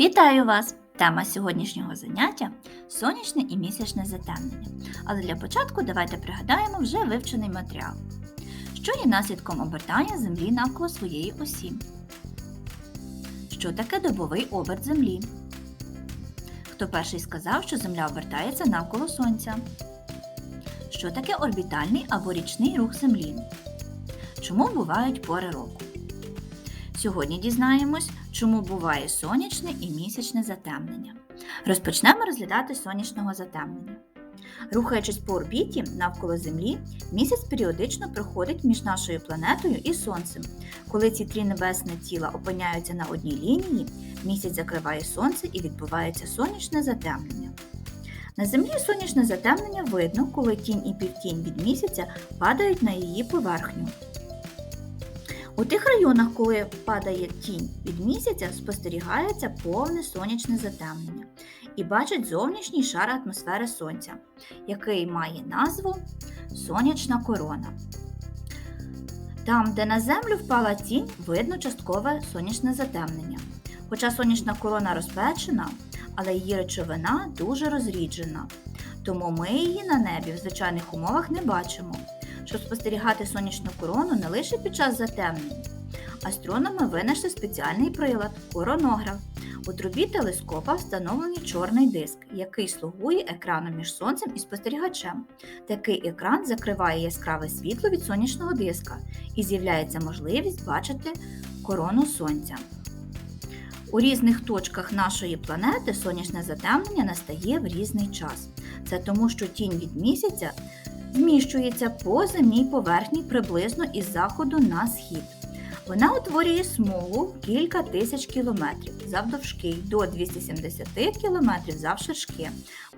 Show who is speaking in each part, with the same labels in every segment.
Speaker 1: Вітаю вас! Тема сьогоднішнього заняття сонячне і місячне затемнення. Але для початку давайте пригадаємо вже вивчений матеріал, що є наслідком обертання Землі навколо своєї осі. Що таке добовий оберт Землі? Хто перший сказав, що Земля обертається навколо Сонця? Що таке орбітальний або річний рух Землі? Чому бувають пори року? Сьогодні дізнаємось, чому буває сонячне і місячне затемнення. Розпочнемо розглядати сонячного затемнення. Рухаючись по орбіті навколо Землі, місяць періодично проходить між нашою планетою і Сонцем. Коли ці три небесні тіла опиняються на одній лінії, місяць закриває сонце і відбувається сонячне затемнення. На Землі сонячне затемнення видно, коли тінь і півтінь від місяця падають на її поверхню. У тих районах, коли падає тінь від місяця, спостерігається повне сонячне затемнення і бачить зовнішній шар атмосфери Сонця, який має назву сонячна корона. Там, де на землю впала тінь, видно часткове сонячне затемнення. Хоча сонячна корона розпечена, але її речовина дуже розріджена, тому ми її на небі в звичайних умовах не бачимо. Щоб спостерігати сонячну корону не лише під час затемнень, астрономи винайшли спеціальний прилад коронограф. У трубі телескопа встановлений чорний диск, який слугує екраном між сонцем і спостерігачем. Такий екран закриває яскраве світло від сонячного диска і з'являється можливість бачити корону сонця. У різних точках нашої планети сонячне затемнення настає в різний час. Це тому, що тінь від місяця зміщується по земній поверхні приблизно із заходу на схід. Вона утворює смугу кілька тисяч кілометрів завдовжки до 270 кілометрів завширшки.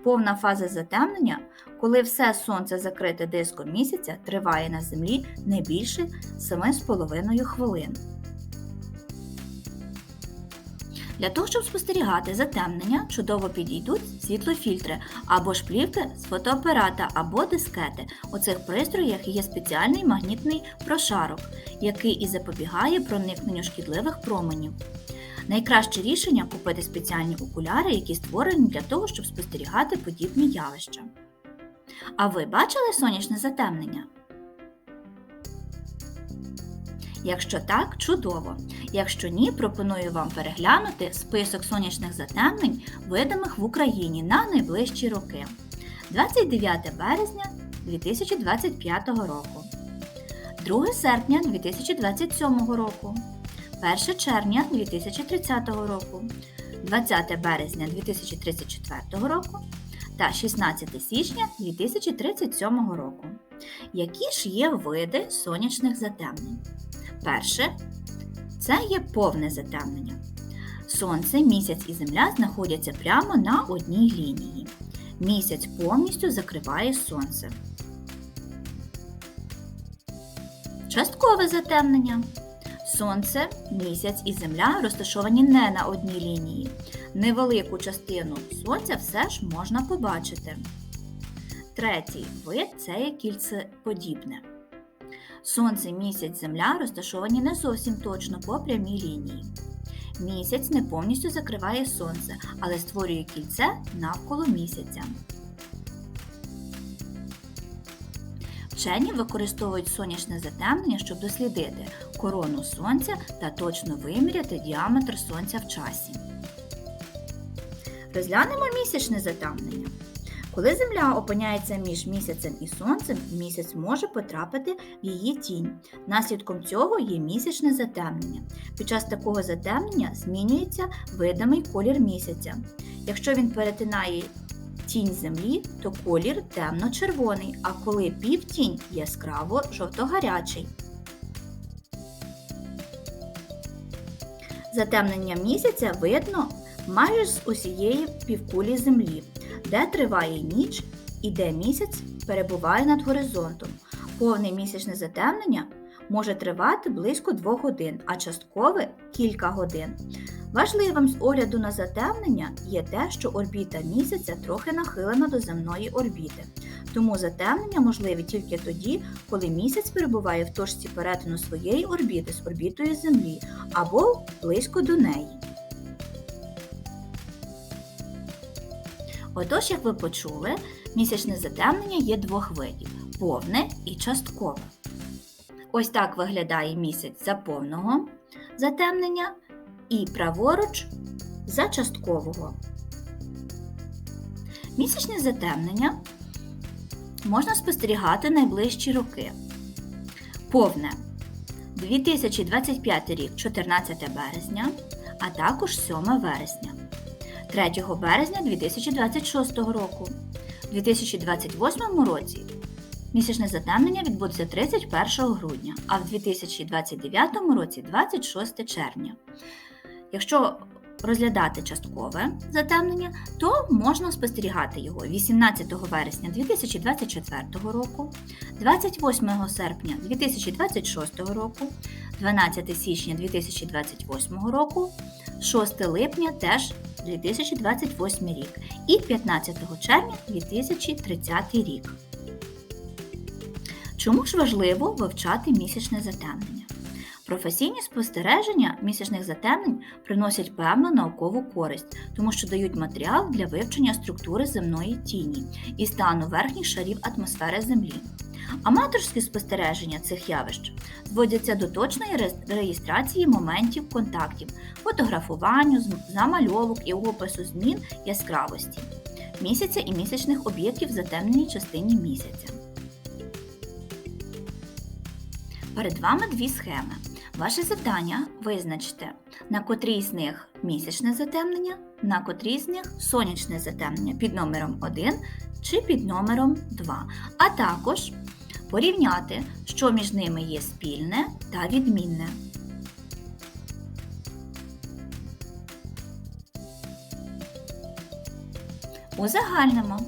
Speaker 1: Повна фаза затемнення, коли все сонце закрите диском місяця, триває на землі не більше 7,5 хвилин. Для того, щоб спостерігати затемнення, чудово підійдуть світлофільтри або ж плівки з фотоапарата або дискети. У цих пристроях є спеціальний магнітний прошарок, який і запобігає проникненню шкідливих променів. Найкраще рішення купити спеціальні окуляри, які створені для того, щоб спостерігати подібні явища. А ви бачили сонячне затемнення? Якщо так, чудово. Якщо ні, пропоную вам переглянути список сонячних затемнень, видимих в Україні на найближчі роки. 29 березня 2025 року, 2 серпня 2027 року, 1 червня 2030 року, 20 березня 2034 року та 16 січня 2037 року. Які ж є види сонячних затемнень? Перше це є повне затемнення. Сонце, місяць і Земля знаходяться прямо на одній лінії. Місяць повністю закриває сонце. Часткове затемнення. Сонце, місяць і Земля розташовані не на одній лінії. Невелику частину сонця все ж можна побачити. Третій вид це є кільцеподібне. Сонце, місяць, Земля розташовані не зовсім точно по прямій лінії. Місяць не повністю закриває сонце, але створює кільце навколо місяця. Вчені використовують сонячне затемнення, щоб дослідити корону сонця та точно виміряти діаметр сонця в часі. Розглянемо місячне затемнення. Коли Земля опиняється між місяцем і сонцем, місяць може потрапити в її тінь. Наслідком цього є місячне затемнення. Під час такого затемнення змінюється видимий колір місяця. Якщо він перетинає тінь Землі, то колір темно-червоний, а коли півтінь яскраво жовто-гарячий. Затемнення місяця видно майже з усієї півкулі Землі де триває ніч і де місяць перебуває над горизонтом. Повне місячне затемнення може тривати близько 2 годин, а часткове кілька годин. Важливим з огляду на затемнення є те, що орбіта місяця трохи нахилена до земної орбіти. Тому затемнення можливі тільки тоді, коли місяць перебуває в точці перетину своєї орбіти з орбітою Землі або близько до неї. Отож, як ви почули, місячне затемнення є двох видів повне і часткове. Ось так виглядає місяць за повного затемнення і праворуч за часткового. Місячне затемнення можна спостерігати найближчі роки. Повне 2025 рік 14 березня, а також 7 вересня. 3 березня 2026 року. У 2028 році місячне затемнення відбудеться 31 грудня, а в 2029 році 26 червня. Якщо розглядати часткове затемнення, то можна спостерігати його 18 вересня 2024 року, 28 серпня 2026 року, 12 січня 2028 року, 6 липня теж 2028 рік і 15 червня 2030 рік. Чому ж важливо вивчати місячне затемнення? Професійні спостереження місячних затемнень приносять певну наукову користь, тому що дають матеріал для вивчення структури земної тіні і стану верхніх шарів атмосфери Землі. Аматорські спостереження цих явищ зводяться до точної реєстрації моментів контактів, фотографуванню, замальовок і опису змін яскравості місяця і місячних об'єктів в затемненій частині місяця. Перед вами дві схеми. Ваше завдання визначте, на котрій з них місячне затемнення, на котрій з них сонячне затемнення під номером 1 чи під номером 2, а також порівняти, що між ними є спільне та відмінне. Узагальнимо.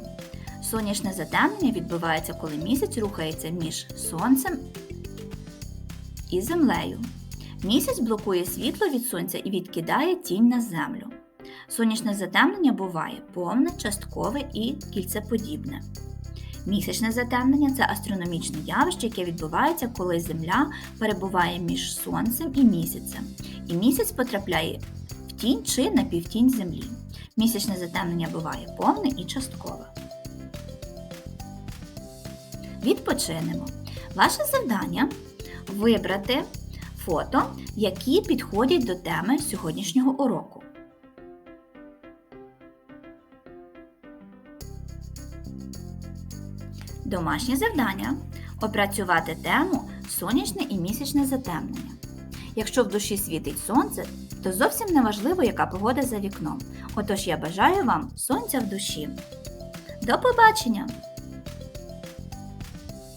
Speaker 1: Сонячне затемнення відбувається, коли місяць рухається між сонцем і землею. Місяць блокує світло від сонця і відкидає тінь на землю. Сонячне затемнення буває повне, часткове і кільцеподібне. Місячне затемнення це астрономічне явище, яке відбувається, коли Земля перебуває між Сонцем і місяцем, і місяць потрапляє в тінь чи на півтінь Землі. Місячне затемнення буває повне і часткове. Відпочинемо. Ваше завдання вибрати фото, які підходять до теми сьогоднішнього уроку. Домашнє завдання опрацювати тему сонячне і місячне затемнення. Якщо в душі світить сонце, то зовсім не важливо, яка погода за вікном. Отож я бажаю вам сонця в душі. До побачення!